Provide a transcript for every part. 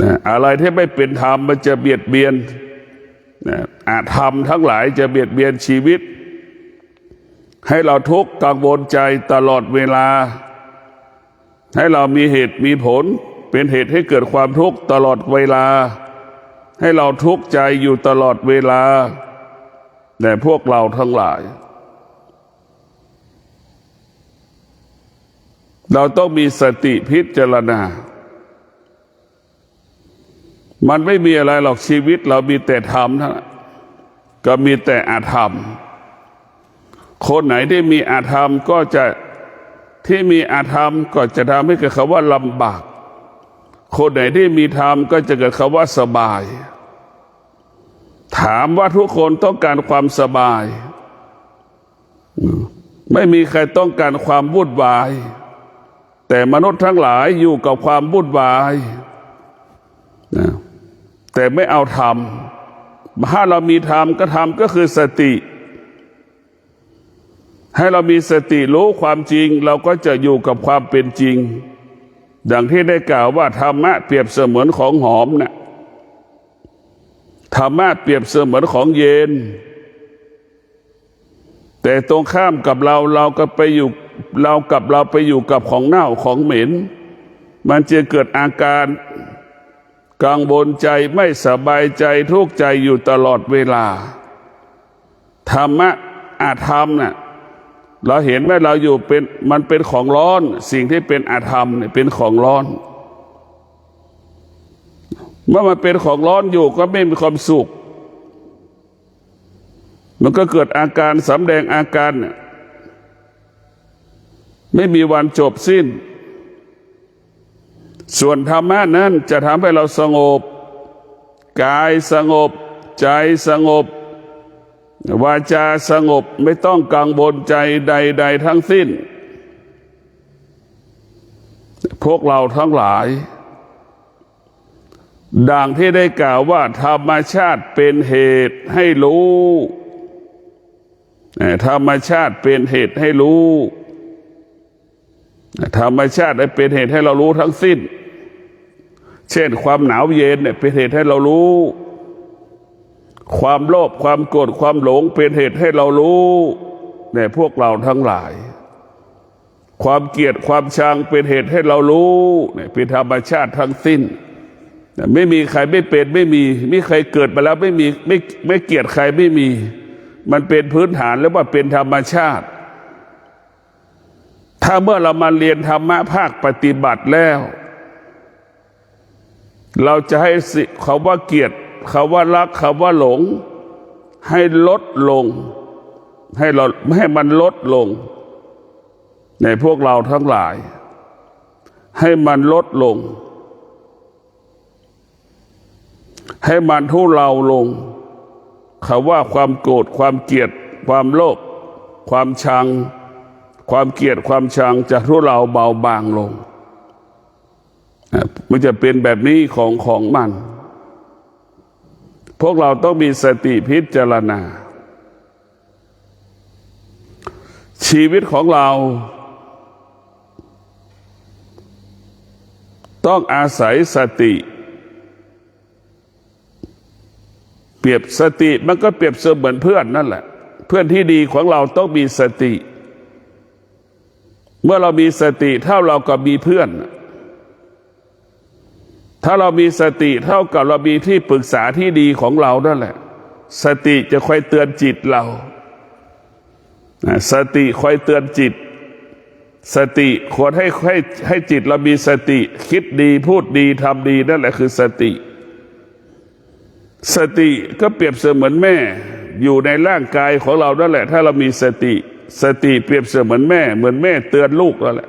นะอะไรที่ไม่เป็นธรรมมันจะเบียดเบียนนะอาธรรมทั้งหลายจะเบียดเบียนชีวิต ให้เราทุกข์กังวลใจตลอดเวลา ให้เรามีเหตุมีผล เป็นเหตุให้เกิดความทุกข์ตลอดเวลา ให้เราทุกข์ใจอยู่ตลอดเวลาแต่พวกเราทั้งหลาย เราต้องมีสติพิจารณา มันไม่มีอะไรหรอกชีวิตเรามีแต่ธรรมเท่านั้นก็มีแต่อาธรรม คนไหนที่มีอาธรรมก็จะที่มีอาธรรมก็จะทำให้เกิดคำว่าลำบาก คนไหนที่มีธรรมก็จะเกิดคำว่าสบาย ถามว่าทุกคนต้องการความสบาย ไม่มีใครต้องการความวุ่นวาย แต่มนุษย์ทั้งหลายอยู่กับความวุ่นวาย แต่ไม่เอาธรรมถ้าเรามีธรรมก็ธรรมก็คือสติ ให้เรามีสติรู้ความจริง เราก็จะอยู่กับความเป็นจริง ดังที่ได้กล่าวว่าธรรมะเปรียบเสมือนของหอมนะ่ะธรรมะเปรียบเสมือนของเย็น แต่ตรงข้ามกับเราเราก็ไปอยู่เรากับเราไปอยู่กับของเน่าของเหม็น มันจะเกิดอาการ กังวลใจไม่สบายใจทุกข์ใจอยู่ตลอดเวลา ธรรมะอาธรรมน่ะเราเห็นไหมเราอยู่เป็นมันเป็นของร้อน สิ่งที่เป็นอาธรรมเนี่ยเป็นของร้อน เมื่อมันเป็นของร้อนอยู่ก็ไม่มีความสุข มันก็เกิดอาการสำแดงอาการเนี่ยไม่มีวันจบสิ้น ส่วนธรรมะนั้นจะทำให้เราสงบ กายสงบ ใจสงบ วาจาสงบไม่ต้องกังวลใจใด ๆ ทั้งสิ้น พวกเราทั้งหลาย ดังที่ได้กล่าวว่าธรรมชาติเป็นเหตุให้รู้ธรรมชาติเป็นเหตุให้รู้ธรรมชาติเป็นเหตุให้เรารู้ทั้งสิ้น เช่นความหนาวเย็นเนี่ยเป็นเหตุให้เรารู้ ความโลภความโกรธความหลงเป็นเหตุให้เรารู้เนี่ยพวกเราทั้งหลาย ความเกลียดความชังเป็นเหตุให้เรารู้เนี่ยเป็นธรรมชาติทั้งสิ้น ไม่มีใครไม่เป็นไม่มีไม่ใครเกิดมาแล้วไม่มีไม่ไม่เกลียดใครไม่มี มันเป็นพื้นฐานแล้วว่าเป็นธรรมชาติ ถ้าเมื่อเรามาเรียนธรรมะภาคปฏิบัติแล้ว เราจะให้สิเขาว่าเกียดเขาว่ารักเขาว่าหลง ให้ลดลง ให้เราให้มันลดลง ในพวกเราทั้งหลาย ให้มันลดลง ให้มันทุเลาลงเขาว่าความโกรธความเกลียดความโลภความชัง ความเกลียดความชังจะทุเลาเบาบางลง มันจะเป็นแบบนี้ของของมัน พวกเราต้องมีสติพิจารณา ชีวิตของเรา ต้องอาศัยสติ เปรียบสติมันก็เปรียบเสมือนเพื่อนนั่นแหละ เพื่อนที่ดีของเราต้องมีสติ เมื่อเรามีสติเท่าเรากับมีเพื่อน ถ้าเรามีสติเท่ากับเรามีที่ปรึกษาที่ดีของเรานั่นแหละ สติจะคอยเตือนจิตเราสติคอยเตือนจิต สติควรให้ให้ให้จิตเรามีสติ คิดดีพูดดีทำดีนั่นแหละคือสติ สติก็เปรียบเสมือนแม่ อยู่ในร่างกายของเรานั่นแหละ ถ้าเรามีสติ สติเปรียบเสมือนแม่ เหมือนแม่เตือนลูกนั่นแหละ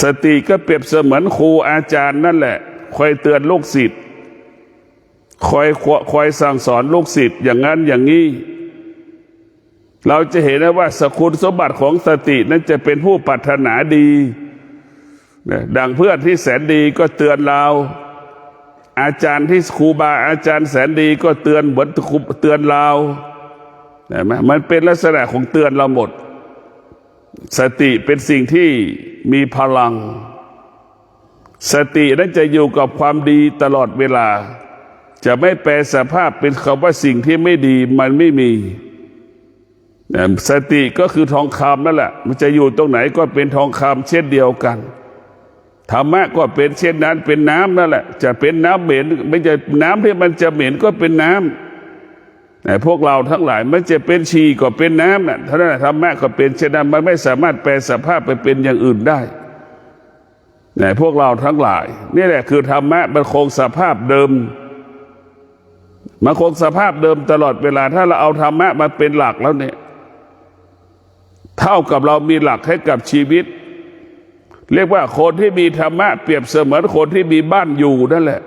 สติก็เปรียบเสมือนครูอาจารย์นั่นแหละ คอยเตือนลูกศิษย์คอยคอยสั่งสอนลูกศิษย์อย่างนั้นอย่างนี้ เราจะเห็นได้ว่าสกุลสมบัติของสตินั้นจะเป็นผู้ปรารถนาดีดังเพื่อนที่แสนดีก็เตือนเรา อาจารย์ที่ครูบาอาจารย์แสนดีก็เตือนเหมือนเตือนเราเห็นไหมมันเป็นลักษณะของเตือนเราหมด สติเป็นสิ่งที่มีพลัง สตินั้นจะอยู่กับความดีตลอดเวลา จะไม่แปลสภาพเป็นคำว่าสิ่งที่ไม่ดีมันไม่มี สติก็คือทองคำนั่นแหละ มันจะอยู่ตรงไหนก็เป็นทองคำเช่นเดียวกันธรรมะก็เป็นเช่นนั้นเป็นน้ำนั่นแหละ จะเป็นน้ำเหม็นไม่จะน้ำที่มันจะเหม็นก็เป็นน้ำ พวกเราทั้งหลายมันจะเป็นชีก็เป็นน้ำน่ะเท่านั้นแหละธรรมะก็เป็นเช่นนั้นมันไม่สามารถแปลสภาพไปเป็นอย่างอื่นได้แต่พวกเราทั้งหลาย นี่แหละคือธรรมะมันคงสภาพเดิมมันคงสภาพเดิมตลอดเวลา ถ้าเราเอาธรรมะมาเป็นหลักแล้วเนี่ยเท่ากับเรามีหลักให้กับชีวิต เรียกว่าคนที่มีธรรมะเปรียบเสมือนคนที่มีบ้านอยู่นั่นแหละ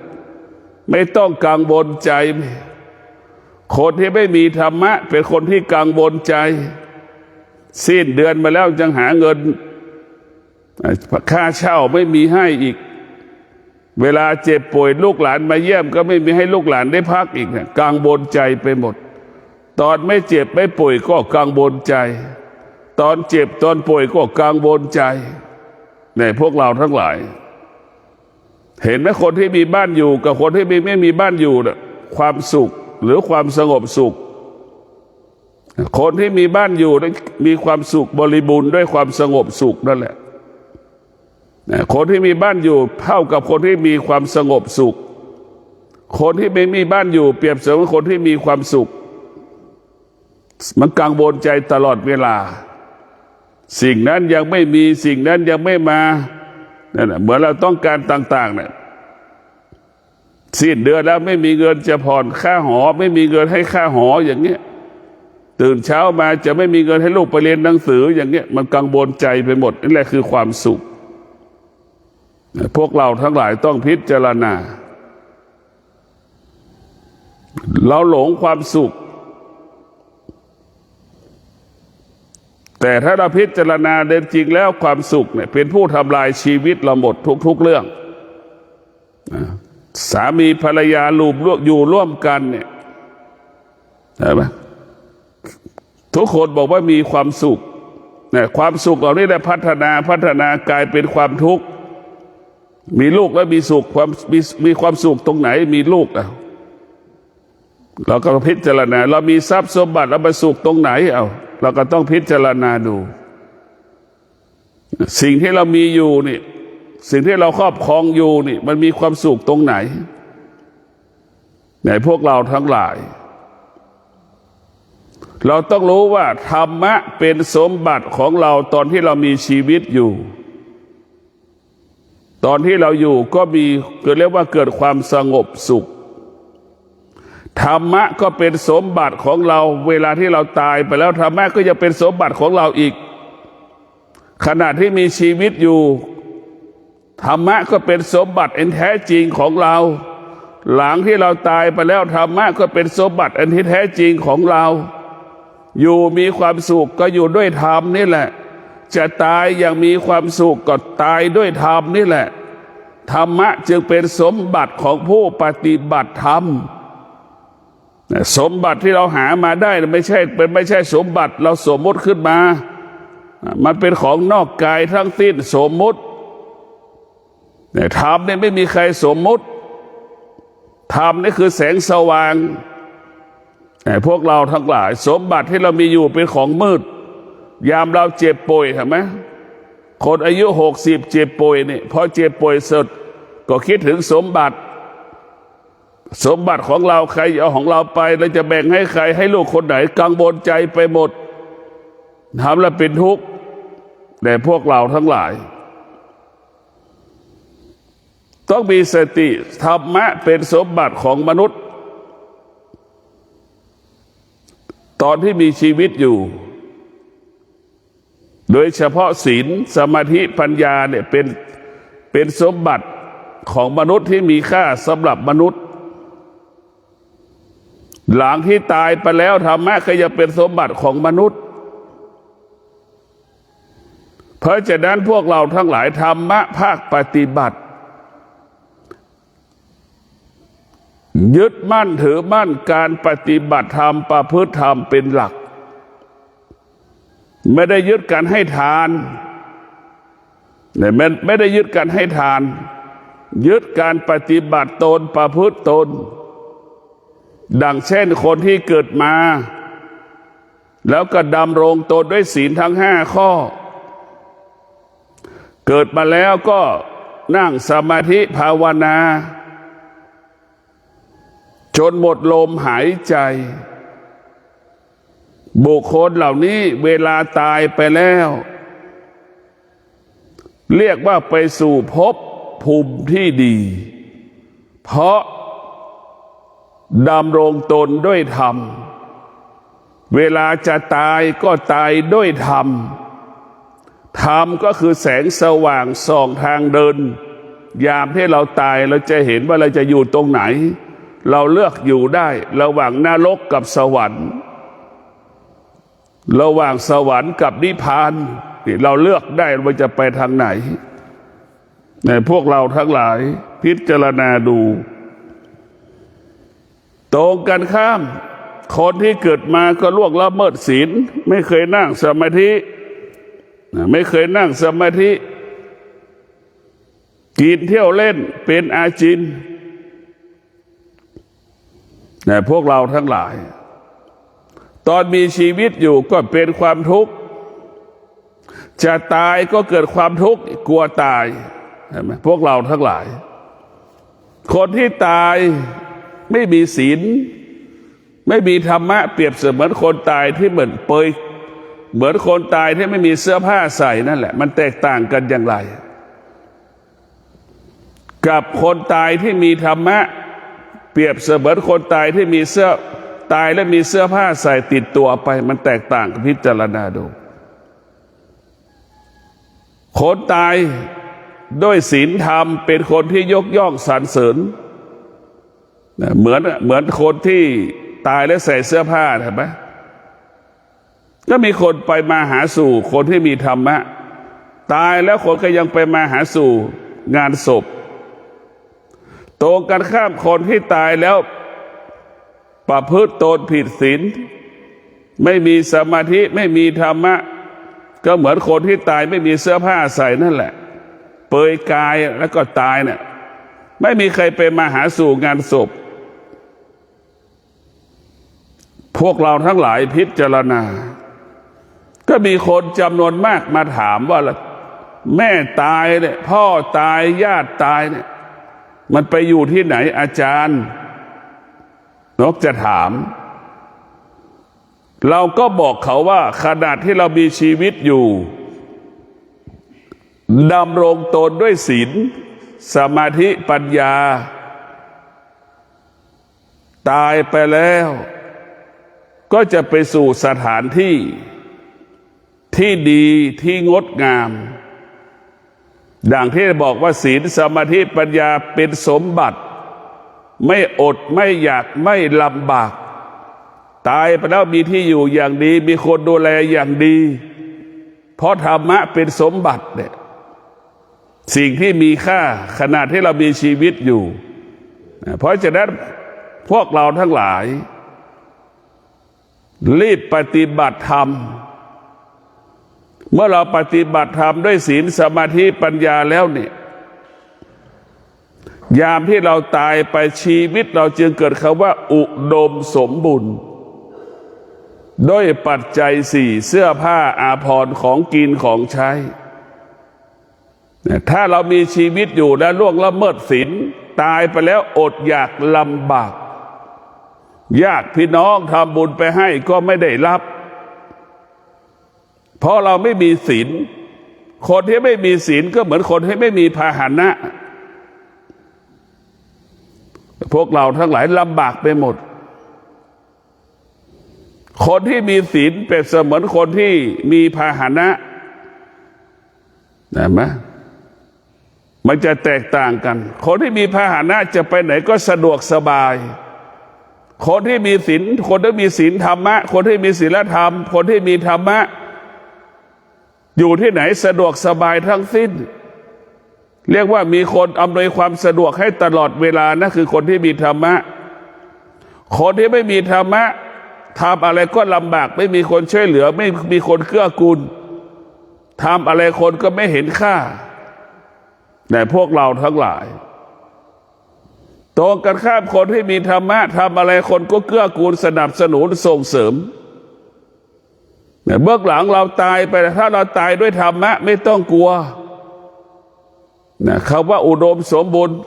ไม่ต้องกังวลใจ คนที่ไม่มีธรรมะ เป็นคนที่กังวลใจ สิ้นเดือนมาแล้วยังหาเงิน ค่าเช่าไม่มีให้อีก เวลาเจ็บป่วยลูกหลานมาเยี่ยม ก็ไม่มีให้ลูกหลานได้พักอีกเนี่ยกังวลใจไปหมด ตอนไม่เจ็บไม่ป่วยก็กังวลใจ ตอนเจ็บตอนป่วยก็กังวลใจในพวกเราทั้งหลาย เห็นไหมคนที่มีบ้านอยู่กับคนที่ไม่ไม่มีบ้านอยู่น่ะความสุข หรือความสงบสุข คนที่มีบ้านอยู่นั้นมีความสุขบริบูรณ์ด้วยความสงบสุขนั่นแหละนะคนที่มีบ้านอยู่เท่ากับคนที่มีความสงบสุข คนที่ไม่มีบ้านอยู่ เปรียบเสมือนคนที่มีความสุข มันกังวลใจตลอดเวลา สิ่งนั้นยังไม่มีสิ่งนั้นยังไม่มานั่นแหะเหมือนเราต้องการต่างๆเนี่ย สิ้นเดือนแล้วไม่มีเงินจะผ่อนค่าหอ ไม่มีเงินให้ค่าหออย่างเงี้ยตื่นเช้ามาจะไม่มีเงินให้ลูกไปเรียนหนังสือ อย่างเงี้ยมันกังวลใจไปหมดนี่แหละคือความสุข พวกเราทั้งหลายต้องพิจารณา เราหลงความสุข แต่ถ้าเราพิจารณาเดินจริงแล้วความสุขเนี่ยเป็นผู้ทำลายชีวิตเราหมดทุก ๆเรื่องนะ สามีภรรยาลูบอยู่ร่วมกันเนี่ยเห็นไหมทุกคนบอกว่ามีความสุขเนี่ยความสุขเหล่านี้ได้พัฒนาพัฒนากลายเป็นความทุกข์ มีลูกแล้วมีสุขความมีมีความสุขตรงไหนมีลูกอะเราก็พิจารณา เรามีทรัพย์สมบัติแล้วมาสุขตรงไหนเอาเราก็ต้องพิจารณาดู สิ่งที่เรามีอยู่นี่ สิ่งที่เราครอบครองอยู่นี่มันมีความสุขตรงไหนไหนพวกเราทั้งหลาย เราต้องรู้ว่าธรรมะเป็นสมบัติของเราตอนที่เรามีชีวิตอยู่ ตอนที่เราอยู่ก็มีเกิดเรียกว่าเกิดความสงบสุข ธรรมะก็เป็นสมบัติของเราเวลาที่เราตายไปแล้วธรรมะก็จะเป็นสมบัติของเราอีก ขณะที่มีชีวิตอยู่ ธรรมะก็เป็นสมบัติอันแท้จริงของเรา หลังที่เราตายไปแล้วธรรมะก็เป็นสมบัติอันที่แท้จริงของเรา อยู่มีความสุขก็อยู่ด้วยธรรมนี่แหละ จะตายอย่างมีความสุขก็ตายด้วยธรรมนี่แหละ ธรรมะจึงเป็นสมบัติของผู้ปฏิบัติธรรมสมบัติที่เราหามาได้ไม่ใช่เป็นไม่ใช่สมบัติเราสมมติขึ้นมา มันเป็นของนอกกายทั้งสิ้นสมมติ เนี่ยธรรมเนี่ยไม่มีใครสมมุติธรรมนี่คือแสงสว่างแต่พวกเราทั้งหลาย สมบัติที่เรามีอยู่เป็นของมืด ยามเราเจ็บป่วยเห็นไหมคนอายุหกสิบเจ็บป่วยนี่พอเจ็บป่วยสุดก็คิดถึงสมบัติ สมบัติของเราใครเอาของเราไปเราจะแบ่งให้ใครให้ลูกคนไหนกังวลใจไปหมดทำแล้วเป็นทุกข์แต่พวกเราทั้งหลาย ต้องมีสติธรรมะเป็นสมบัติของมนุษย์ ตอนที่มีชีวิตอยู่ โดยเฉพาะศีลสมาธิปัญญาเนี่ยเป็นเป็นสมบัติของมนุษย์ที่มีค่าสำหรับมนุษย์ หลังที่ตายไปแล้วธรรมะก็จะเป็นสมบัติของมนุษย์ เพราะฉะนั้นพวกเราทั้งหลายธรรมะภาคปฏิบัติ ยึดมั่นถือมั่นการปฏิบัติธรรมประพฤติธรรมเป็นหลัก ไม่ได้ยึดการให้ทานเนี่ยไม่ไม่ได้ยึดการให้ทาน ยึดการปฏิบัติตนประพฤติตน ดังเช่นคนที่เกิดมา แล้วก็ดำรงตนด้วยศีลทั้งห้าข้อ เกิดมาแล้วก็นั่งสมาธิภาวนา จนหมดลมหายใจ บุคคลเหล่านี้เวลาตายไปแล้ว เรียกว่าไปสู่ภพภูมิที่ดี เพราะดำรงตนด้วยธรรม เวลาจะตายก็ตายด้วยธรรม ธรรมก็คือแสงสว่างส่องทางเดิน ยามที่เราตายเราจะเห็นว่าเราจะอยู่ตรงไหน เราเลือกอยู่ได้ระหว่างนรกกับสวรรค์ ระหว่างสวรรค์กับนิพพานนี่เราเลือกได้ว่าจะไปทางไหนในพวกเราทั้งหลายพิจารณาดู ตรงกันข้าม คนที่เกิดมาก็ล่วงละเมิดศีล ไม่เคยนั่งสมาธิ ไม่เคยนั่งสมาธิ กินเที่ยวเล่นเป็นอาจิน แต่พวกเราทั้งหลาย ตอนมีชีวิตอยู่ก็เป็นความทุกข์ จะตายก็เกิดความทุกข์กลัวตายเห็นไหมพวกเราทั้งหลาย คนที่ตายไม่มีศีล ไม่มีธรรมะเปรียบเสมือนคนตายที่เหมือนเปยเหมือนคนตายที่ไม่มีเสื้อผ้าใส่นั่นแหละ มันแตกต่างกันอย่างไร กับคนตายที่มีธรรมะ เปรียบเสมือนคนตายที่มีเสื้อตายและมีเสื้อผ้าใส่ติดตัวไป มันแตกต่างกันพิจารณาดูคนตายด้วยศีลธรรมเป็นคนที่ยกย่องสรรเสริญเหมือนเหมือนคนที่ตายแล้วใส่เสื้อผ้าเห็นไหมก็มีคนไปมาหาสู่คนที่มีธรรมะ ตายแล้วคนก็ยังไปมาหาสู่งานศพ ตรงกันข้ามคนที่ตายแล้ว ประพฤติตนผิดศีลไม่มีสมาธิไม่มีธรรมะ ก็เหมือนคนที่ตายไม่มีเสื้อผ้าใส่นั่นแหละ เปยกายแล้วก็ตายเนี่ยไม่มีใครไปมาหาสู่งานศพ พวกเราทั้งหลายพิจารณา ก็มีคนจำนวนมากมาถามว่าล่ะแม่ตายเนี่ยพ่อตายญาติตายเนี่ย มันไปอยู่ที่ไหนอาจารย์ นกจะถาม เราก็บอกเขาว่าขณะที่เรามีชีวิตอยู่ดำรงตนด้วยศีลสมาธิปัญญา ตายไปแล้ว ก็จะไปสู่สถานที่ ที่ดีที่งดงาม ดังที่บอกว่าศีลสมาธิปัญญาเป็นสมบัติ ไม่อดไม่อยากไม่ลำบาก ตายไปแล้วมีที่อยู่อย่างดี มีคนดูแลอย่างดี เพราะธรรมะเป็นสมบัติเนี่ยสิ่งที่มีค่าขนาดที่เรามีชีวิตอยู่ เพราะฉะนั้นพวกเราทั้งหลาย รีบปฏิบัติธรรม เมื่อเราปฏิบัติธรรมด้วยศีลสมาธิปัญญาแล้วเนี่ยยามที่เราตายไปชีวิตเราจึงเกิดคำว่า อุดมสมบูรณ์ด้วยปัจจัยสี่เสื้อผ้าอาภรณ์ของกินของใช้ ถ้าเรามีชีวิตอยู่และล่วงละเมิดศีลตายไปแล้วอดอยากลำบากญาติพี่น้องทำบุญไปให้ก็ไม่ได้รับ เพราะเราไม่มีศีล คนที่ไม่มีศีลก็เหมือนคนที่ไม่มีพาหนะ พวกเราทั้งหลายลำบากไปหมด คนที่มีศีลเป็นเสมือนคนที่มีพาหนะนไหมมันจะแตกต่างกัน คนที่มีพาหนะจะไปไหนก็สะดวกสบาย คนที่มีศีลคนที่มีศีลธรรมะ คนที่มีศีลธรรม คนที่มีธรรมะ อยู่ที่ไหนสะดวกสบายทั้งสิ้น เรียกว่ามีคนอำนวยความสะดวกให้ตลอดเวลานะคือคนที่มีธรรมะ คนที่ไม่มีธรรมะทำอะไรก็ลำบาก ไม่มีคนช่วยเหลือ ไม่มีคนเกื้อกูลทำอะไรคนก็ไม่เห็นค่าแต่พวกเราทั้งหลายตรงกันข้ามคนที่มีธรรมะทำอะไรคนก็เกื้อกูลสนับสนุนส่งเสริม เนี่ยเบื้องหลังเราตายไปถ้าเราตายด้วยธรรมะ ไม่ต้องกลัวนะคำว่าอุดมสมบูรณ์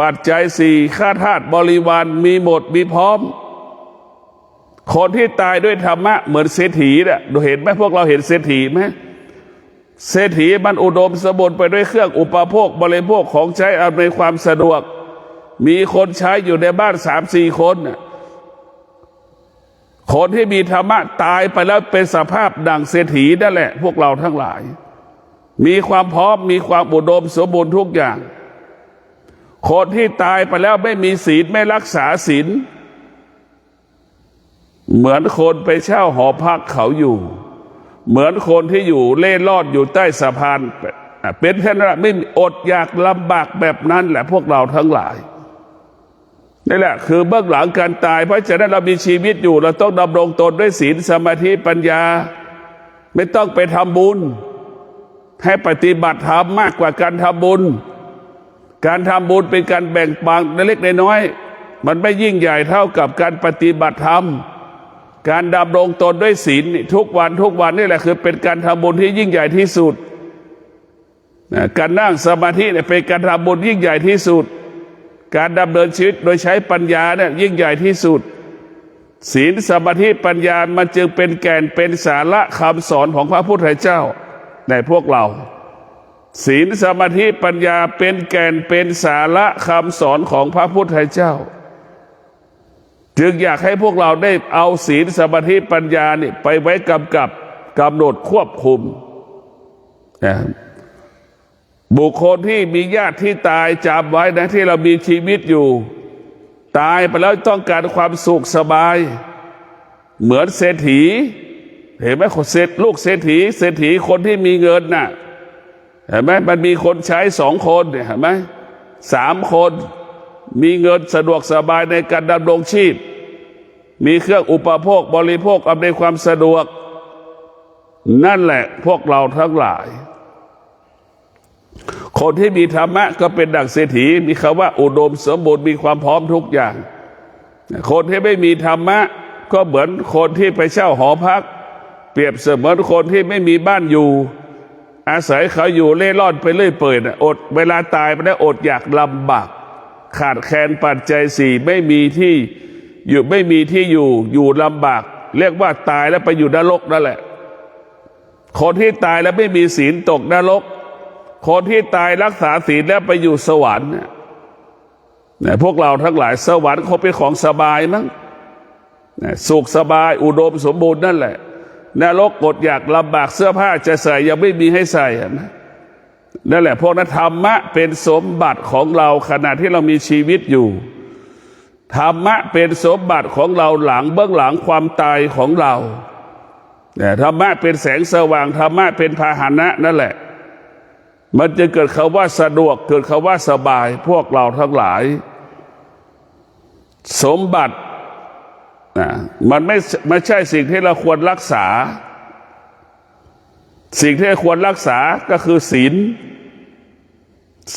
ปัจจัยสี่ข้าทาสบริวารมีหมดมีพร้อม คนที่ตายด้วยธรรมะ เหมือนเศรษฐีเนี่ยดูเห็นไหมพวกเราเห็นเศรษฐีไหมเศรษฐีมันอุดมสมบูรณ์ไปด้วยเครื่องอุปโภคบริโภคของใช้อำนวยความสะดวก มีคนใช้อยู่ในบ้านสามสี่คนน่ะ คนที่มีธรรมะตายไปแล้วเป็นสภาพดังเศรษฐีนั่นแหละ พวกเราทั้งหลาย มีความพร้อมมีความอุดมสมบูรณ์ทุกอย่าง คนที่ตายไปแล้วไม่มีศีลไม่รักษาศีลเหมือนคนไปเช่าหอพักเขาอยู่ เหมือนคนที่อยู่เล่ร่อนอยู่ใต้สะพานเป็นแค่นั้นไม่อดอยากลำบากแบบนั้นแหละพวกเราทั้งหลาย นี่แหละคือเบื้องหลังการตาย เพราะฉะนั้นเรามีชีวิตอยู่ เราต้องดำรงตนด้วยศีลสมาธิปัญญา ไม่ต้องไปทำบุญ ให้ปฏิบัติธรรมมากกว่าการทำบุญ การทำบุญเป็นการแบ่งปันเล็กๆน้อยๆมันไม่ยิ่งใหญ่เท่ากับการปฏิบัติธรรม การดำรงตนด้วยศีลทุกวันทุกวันนี่แหละคือเป็นการทำบุญที่ยิ่งใหญ่ที่สุด การนั่งสมาธิเนี่ยเป็นการทำบุญยิ่งใหญ่ที่สุด การดำเนินชีวิตโดยใช้ปัญญาเนี่ยยิ่งใหญ่ที่สุด ศีลสมาธิปัญญามันจึงเป็นแก่นเป็นสาระคำสอนของพระพุทธเจ้าในพวกเรา ศีลสมาธิปัญญาเป็นแก่นเป็นสาระคำสอนของพระพุทธเจ้า จึงอยากให้พวกเราได้เอาศีลสมาธิปัญญานี่ไปไว้กำกับกำหนดควบคุมนะบุ บุคคลที่มีญาติที่ตายจำไว้นะที่เรามีชีวิตอยู่ ตายไปแล้วต้องการความสุขสบาย เหมือนเศรษฐี เห็นไหมเศรษลูกเศรษฐี เศรษฐีคนที่มีเงินน่ะเห็นไหมมันมีคนใช้สองคนเนี่ยเห็นไหมสามคนมีเงินสะดวกสบายในการดำรงชีพ มีเครื่องอุปโภคบริโภคอำนวยความสะดวก นั่นแหละพวกเราทั้งหลาย คนที่มีธรรมะก็เป็นดั่งเศรษฐีมีคำว่าอุดมสมบูรณ์มีความพร้อมทุกอย่าง คนที่ไม่มีธรรมะ ก็เหมือนคนที่ไปเช่าหอพัก เปรียบเสมือนคนที่ไม่มีบ้านอยู่ อาศัยเขาอยู่เล่ร่อนไปเรื่อยเปื่อยอดเวลาตายไปแล้วอดอยากลำบาก ขาดแคลนปัจจัยสี่ไม่มีที่อยู่ไม่มีที่อยู่อยู่ลำบาก เรียกว่าตายแล้วไปอยู่นรกนั่นแหละ คนที่ตายแล้วไม่มีศีลตกนรก คนที่ตายรักษาศีลแล้วไปอยู่สวรรค์เนี่ยพวกเราทั้งหลายสวรรค์เขาเป็นของสบายมั้งนี่ยสุขสบายอุดมสมบูรณ์นั่นแหละนรกกดอยากลำบากเสื้อผ้าจะใส่ยังไม่มีให้ใส่นะนั่นแหละพวกนั้นธรรมะเป็นสมบัติของเราขณะที่เรามีชีวิตอยู่ ธรรมะเป็นสมบัติของเราหลังเบื้องหลังความตายของเราเนี่ยธรรมะเป็นแสงสว่างธรรมะเป็นพาหนะนั่นแหละ มันจะเกิดคำว่าสะดวก เกิดคำว่าสบาย พวกเราทั้งหลาย สมบัตินะมันไม่ไม่ใช่สิ่งที่เราควรรักษา สิ่งที่ควรรักษาก็คือศีล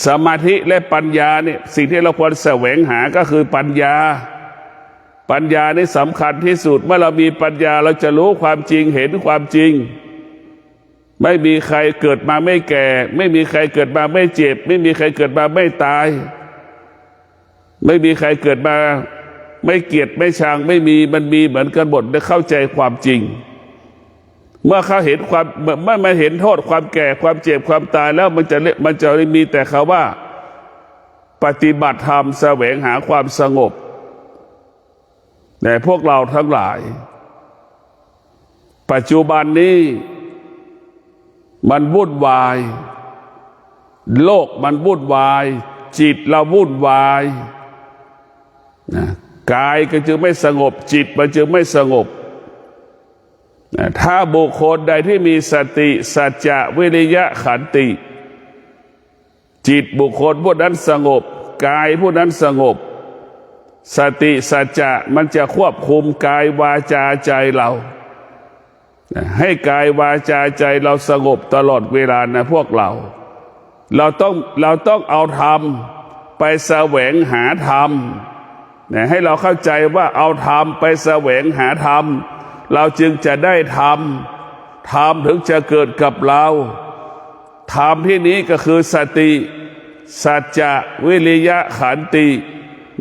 สมาธิและปัญญาเนี่ยสิ่งที่เราควรแสวงหาก็คือปัญญา ปัญญานี่สำคัญที่สุด เมื่อเรามีปัญญาเราจะรู้ความจริงเห็นความจริง ไม่มีใครเกิดมาไม่แก่ ไม่มีใครเกิดมาไม่เจ็บ ไม่มีใครเกิดมาไม่ตาย ไม่มีใครเกิดมา ไม่เกียดไม่ชังไม่มีมันมีเหมือนกันหมดได้เข้าใจความจริง เมื่อเขาเห็นความเมื่อมันเห็นโทษความแก่ความเจ็บความตายแล้วมันจะมันจะมีแต่คาว่า ปฏิบัติธรรมแสวงหาความสงบแต่พวกเราทั้งหลาย ปัจจุบันนี้ มันวุ่นวาย โลกมันวุ่นวาย จิตเราวุ่นวายนะกายก็จึงไม่สงบ จิตมันจึงไม่สงบนะถ้าบุคคลใดที่มีสติ สัจจะวิริยะขันติ จิตบุคคลผู้นั้นสงบ กายผู้นั้นสงบ สติสัจจะมันจะควบคุมกายวาจาใจเรา ให้กายวาจาใจเราสงบตลอดเวลานะพวกเรา เราต้องเราต้องเอาธรรมไปแสวงหาธรรมนี่ยให้เราเข้าใจว่าเอาธรรมไปแสวงหาธรรม เราจึงจะได้ธรรมธรรมถึงจะเกิดกับเราธรรมที่นี้ก็คือสติ สัจจะวิริยะขันติ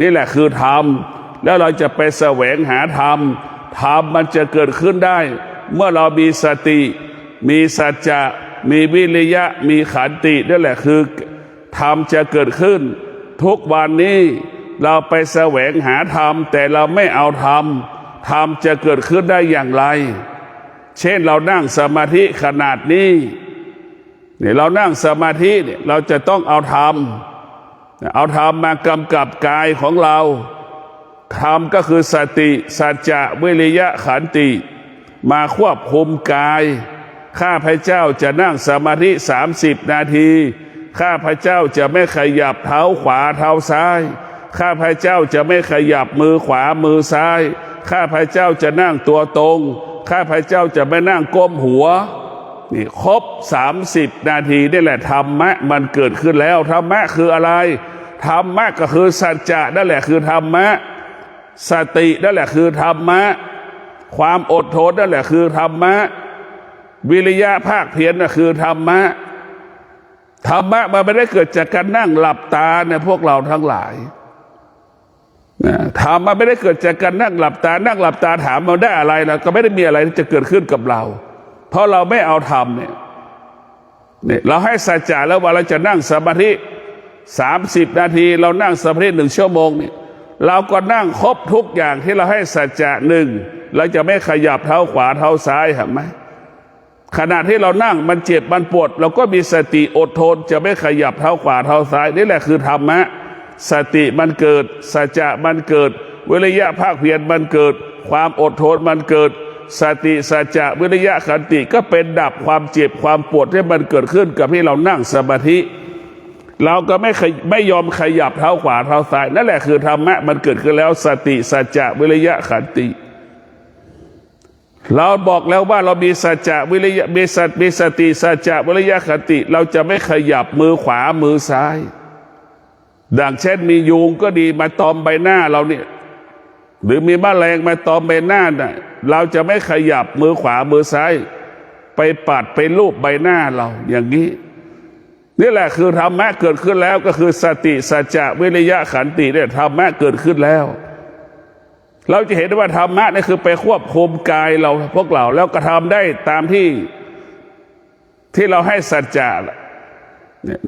นี่แหละคือธรรม แล้วเราจะไปแสวงหาธรรมธรรมมันจะเกิดขึ้นได้ เมื่อเรามีสติ มีสัจจะ มีวิริยะ มีขันตินั่นแหละคือธรรมจะเกิดขึ้น ทุกวันนี้เราไปแสวงหาธรรม แต่เราไม่เอาธรรมธรรมจะเกิดขึ้นได้อย่างไร เช่นเรานั่งสมาธิขนาดนี้เนี่ยเรานั่งสมาธิเนี่ยเราจะต้องเอาธรรมเอาธรรมมากำกับกายของเราธรรมก็คือสติ สัจจะวิริยะขันติ มาควบคุมกาย ข้าพเจ้าจะนั่งสมาธิสามสิบนาที ข้าพเจ้าจะไม่ขยับเท้าขวาเท้าซ้าย ข้าพเจ้าจะไม่ขยับมือขวามือซ้าย ข้าพเจ้าจะนั่งตัวตรง ข้าพเจ้าจะไม่นั่งก้มหัวนี่ครบสามสิบนาทีนี่แหละธรรมะมันเกิดขึ้นแล้วธรรมะคืออะไรธรรมะก็คือสัจจะนั่นแหละคือธรรมะ สตินั่นแหละคือธรรมะ ความอดทนนั่นแหละคือธรรมะ วิริยะภาคเพียรนั่นคือธรรมะธรรมะมันไม่ได้เกิดจากการนั่งหลับตาเนี่ยพวกเราทั้งหลายนะธรรมมันไม่ได้เกิดจากการนั่งหลับตา นั่งหลับตาถามเราได้อะไรล้วก็ไม่ได้มีอะไรที่จะเกิดขึ้นกับเรา เพราะเราไม่เอาธรรมเนี่ยเนี่ยเราให้สัจจะแล้วว่าเราจะนั่งสมาธิสามสิบนาที เรานั่งสมาธิหนึ่งชั่วโมงเนี่ยเราก็นั่งครบทุกอย่างที่เราให้สัจจะหนึ่ง เราจะไม่ขยับเท้าขวาเท้าซ้ายเห็นไหมขณะที่เรานั่งมันเจ็บมันปวด เราก็มีสติอดทน จะไม่ขยับเท้าขวาเท้าซ้าย นี่แหละคือธรรมะ สติมันเกิด สัจจะมันเกิด วิริยะภาคเพียรมันเกิด ความอดทนมันเกิด สติสัจจะวิริยะขันติก็เป็นดับความเจ็บความปวดที่มันเกิดขึ้นกับที่เรานั่งสมาธิ เราก็ไม่ขยไม่ยอมขยับเท้าขวาเท้าซ้าย นั่นแหละคือธรรมะมันเกิดขึ้นแล้วสติสัจจะวิริยะขันติ เราบอกแล้วว่าเรามีสัจจะวิริยะมีสัตมีสติสัจจะวิริยะขันติ เราจะไม่ขยับมือขวามือซ้าย ดังเช่นมียุงก็ดีมาตอมใบหน้าเราเนี่ยหรือมีแมลงมาตอมใบหน้าน่ะเราจะไม่ขยับมือขวามือซ้าย ไปปัดไปลูบใบหน้าเราอย่างนี้ นี่แหละคือธรรมะเกิดขึ้นแล้วก็คือสติสัจจะวิริยะขันติเนี่ยธรรมะเกิดขึ้นแล้ว เราจะเห็นได้ว่าธรรมะนี่คือไปควบคุมกายเราพวกเรา แล้วกระทำได้ตามที่ที่เราให้สัจจะ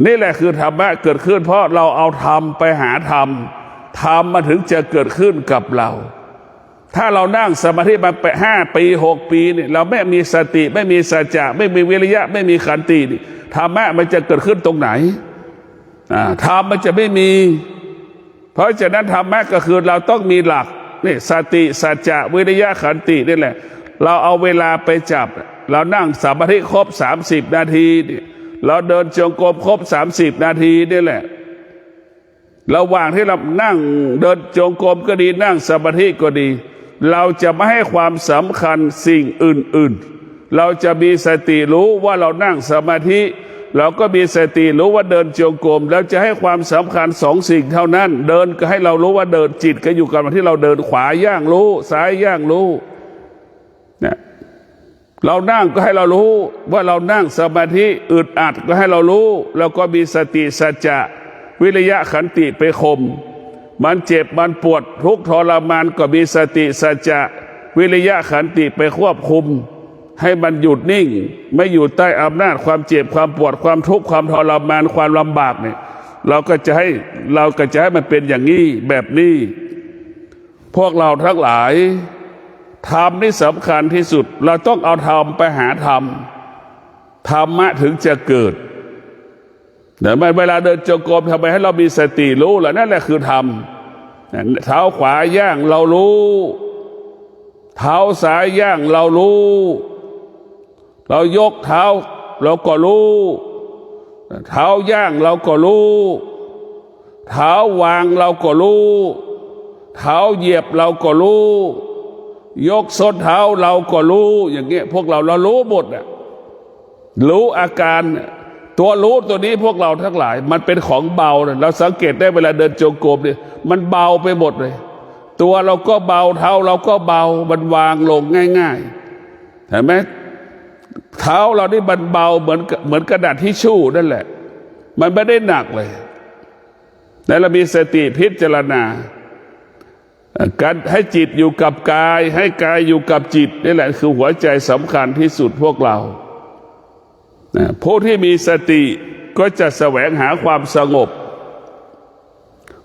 นี่แหละคือธรรมะเกิดขึ้น เพราะเราเอาธรรมไปหาธรรมธรรมมาถึงจะเกิดขึ้นกับเรา ถ้าเรานั่งสมาธิมาไปห้าปีหกปีเนี่ยเราไม่มีสติไม่มีสัจจะไม่มีวิริยะ ไม่มีขันติธรรมะมันจะเกิดขึ้นตรงไหนธรรมมันจะไม่มี เพราะฉะนั้นธรรมะก็คือเราต้องมีหลัก นี่สติสัจจะวิริยะขันตินี่แหละ เราเอาเวลาไปจับ เรานั่งสมาธิครบสามสิบนาที เราเดินจงกรมครบสามสิบนาทีนี่แหละระหว่างที่เรานั่งเดินจงกรมก็ดีนั่งสมาธิก็ดี เราจะไม่ให้ความสำคัญสิ่งอื่น ๆ เราจะมีสติรู้ว่าเรานั่งสมาธิ เราก็มีสติรู้ว่าเดินจงกรมแล้วจะให้ความสำคัญสองสิ่งเท่านั้น เดินก็ให้เรารู้ว่าเดินจิตก็อยู่กับที่เราเดินขวาย่างรู้ซ้ายย่างรู้เนี่ยเรานั่งก็ให้เรารู้ว่าเรานั่งสมาธิอึดอัดก็ให้เรารู้ แล้วก็มีสติสัจจะวิริยะขันติไปข่มมันเจ็บมันปวดทุกข์ทรมานก็มีสติสัจจะวิริยะขันติไปควบคุม ให้มันหยุดนิ่ง ไม่อยู่ใต้อำนาจความเจ็บความปวดความทุกข์ความทรมานความลำบากเนี่ยเราก็จะให้เราก็จะให้มันเป็นอย่างนี้แบบนี้ พวกเราทั้งหลายธรรมนี่สำคัญที่สุด เราต้องเอาธรรมไปหาธรรมธรรมะถึงจะเกิดเดี๋ยวเวลาเดินจงกรมทำไมให้เรามีสติรู้ล่ะนั่นแหละคือธรรมเท้าขวาย่างเรารู้ เท้าซ้ายย่างเรารู้ เรายกเท้าเราก็รู้ เท้าย่างเราก็รู้ เท้าวางเราก็รู้ เท้าเหยียบเราก็รู้ ยกส้นเท้าเราก็รู้ อย่างเงี้ยพวกเราเรารู้หมดอะรู้อาการตัวรู้ตัวนี้พวกเราทั้งหลาย มันเป็นของเบานะเราสังเกตได้เวลาเดินจงกรมเนี่ยมันเบาไปหมดเลย ตัวเราก็เบาเท้าเราก็เบามันวางลงง่ายๆเห็นไหม เท้าเรานี่มันเบาเหมือนเหมือนกระดาษทิชชู่นั่นแหละ มันไม่ได้หนักเลยแล้วเรามีสติพิจารณา การให้จิตอยู่กับกาย ให้กายอยู่กับจิตนี่แหละคือหัวใจสำคัญที่สุดพวกเราผู้ที่มีสติก็จะแสวงหาความสงบ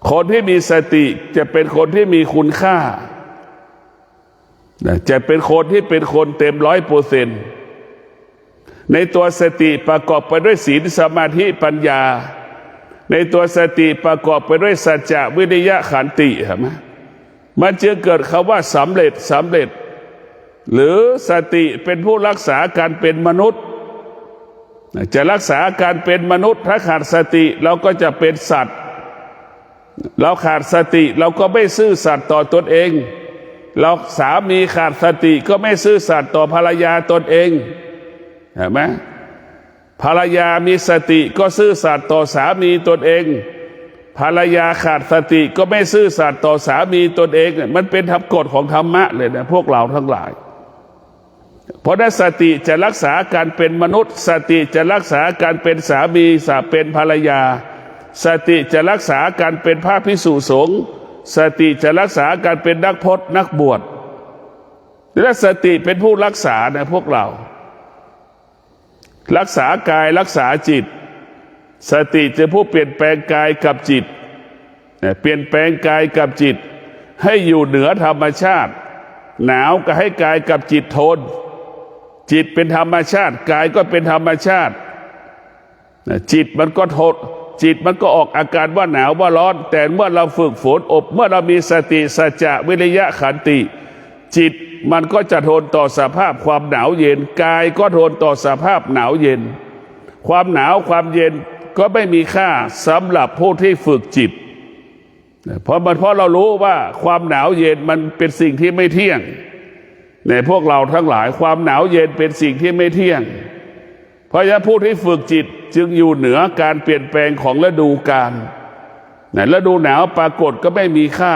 คนที่มีสติจะเป็นคนที่มีคุณค่า จะเป็นคนที่เป็นคนเต็มร้อยเปอร์เซ็นต์ ในตัวสติประกอบไปด้วยศีลสมาธิปัญญา ในตัวสติประกอบไปด้วยสัจจะวิริยะขันติเห็นไหมมันจึงเกิดคำว่าสำเร็จสำเร็จ หรือสติเป็นผู้รักษาการเป็นมนุษย์ จะรักษาการเป็นมนุษย์ ถ้าขาดสติเราก็จะเป็นสัตว์ เราขาดสติเราก็ไม่ซื่อสัตย์ต่อตนเอง เราสามีขาดสติก็ไม่ซื่อสัตย์ต่อภรรยาตนเอง เห็นไหมภรรยามีสติก็ซื่อสัตย์ต่อสามีตนเอง ภรรยาขาดสติก็ไม่ซื่อสัตย์ต่อสามีตนเองเนี่ยมันเป็นธรรมกฎของธรรมะเลยนะพวกเราทั้งหลาย เพราะนั้นสติจะรักษาการเป็นมนุษย์ สติจะรักษาการเป็นสามีสาเป็นภรรยา สติจะรักษาการเป็นพระพิสุสงฆ์สติจะรักษาการเป็นนักพจนักบวชและสติเป็นผู้รักษานะพวกเรา รักษากายรักษาจิต สติจะผู้เปลี่ยนแปลงกายกับจิต เปลี่ยนแปลงกายกับจิต ให้อยู่เหนือธรรมชาติ หนาวก็ให้กายกับจิตทน จิตเป็นธรรมชาติ กายก็เป็นธรรมชาติ จิตมันก็ทนจิตมันก็ออกอาการว่าหนาวว่าร้อน แต่เมื่อเราฝึกฝนอบ เมื่อเรามีสติสัจจะวิริยะขันติ จิตมันก็จะทนต่อสภาพความหนาวเย็นกายก็ทนต่อสภาพหนาวเย็น ความหนาวความเย็นก็ไม่มีค่าสำหรับผู้ที่ฝึกจิต เพราะมันเพราะเรารู้ว่าความหนาวเย็นมันเป็นสิ่งที่ไม่เที่ยง ในพวกเราทั้งหลายความหนาวเย็นเป็นสิ่งที่ไม่เที่ยง เพราะฉะนั้นผู้ที่ฝึกจิตจึงอยู่เหนือการเปลี่ยนแปลงของฤดูกาลฤดูหนาวปรากฏก็ไม่มีค่า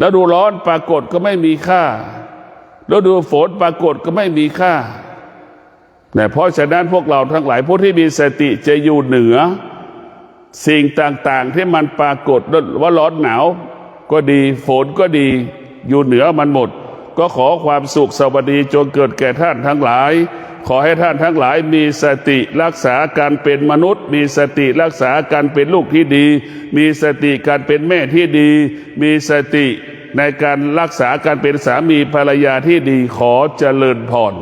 ฤดูร้อนปรากฏก็ไม่มีค่าฤดูฝนปรากฏก็ไม่มีค่าแต่เพราะฉะนั้นพวกเราทั้งหลายผู้ที่มีสติจะอยู่เหนือ สิ่งต่างๆที่มันปรากฏว่าร้อนหนาวก็ดี ฝนก็ดีอยู่เหนือมันหมด ก็ขอความสุขสวัสดีจงเกิดแก่ท่านทั้งหลาย ขอให้ท่านทั้งหลายมีสติรักษาการเป็นมนุษย์ มีสติรักษาการเป็นลูกที่ดี มีสติการเป็นแม่ที่ดี มีสติในการรักษาการเป็นสามีภรรยาที่ดีขอเจริญพร